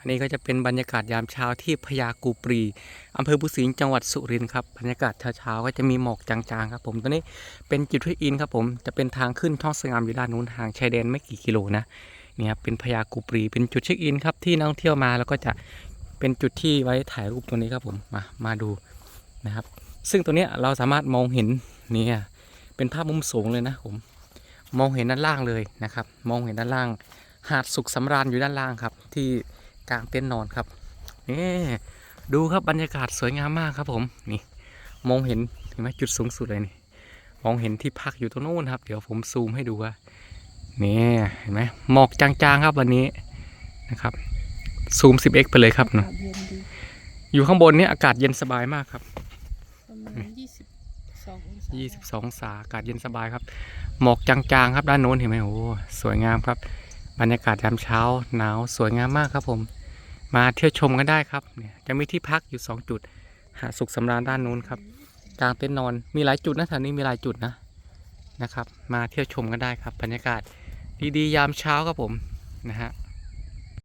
อันนี้ก็จะเป็นบรรยากาศยามเช้าที่พญากูปรีอำเภอบุสิงห์จังหวัดสุรินทร์ครับบรรยากาศเช้าๆก็จะมีหมอกจางๆครับผมตอนนี้เป็นจุดเช็คอินครับผมจะเป็นทางขึ้นช่องสงามอยู่ด้านนู้นห่างชายแดนไม่กี่กิโลนะเนี่ยครับเป็นพญากูปรีเป็นจุดเช็คอินครับที่นักท่องเที่ยวมาแล้วก็จะเป็นจุดที่ไว้ถ่ายรูปตัวนี้ครับผมมามาดูนะครับ ซึ่งตัวเนี้ยเราสามารถมองเห็นเนี่ยเป็นภาพมุมสูงเลยนะผมมองเห็นด้านล่างเลยนะครับ มองเห็นด้านล่าง หาดสุขสำราญอยู่ด้านล่างครับที่ กลางเต็นท์นอนครับนี่ดูครับบรรยากาศสวยงามมากครับผมนี่มองเห็นเห็นไหมจุดสูงสุดเลยนี่มองเห็นที่พักอยู่ตรงนู้นครับ เดี๋ยวผมซูมให้ดูว่านี่เห็นไหมหมอกจางๆครับวันนี้นะครับ ซูม 10x ไปเลยครับอานะกาศเย็นดีอยู่ข้างบนนี้อากาศเย็นสบายมากครับประมาณยี่สิบสององศา22องศาอากาศเย็นสบายครับ หมอกจางๆครับด้านโน้นเห็นไหมโอ้สวยงามครับ บรรยากาศยามเช้าหนาวสวยงามมากครับผม มาเที่ยวชมกันได้ครับเนี่ยจะมีที่พักอยู่ 2 จุด หาสุขสำราญด้านนู้นครับกลางเต็นท์นอนมีหลายจุดนะแถวนี้มีหลายจุดนะนะครับ มาเที่ยวชมกันได้ครับ บรรยากาศดีๆ ยามเช้าครับผมนะฮะ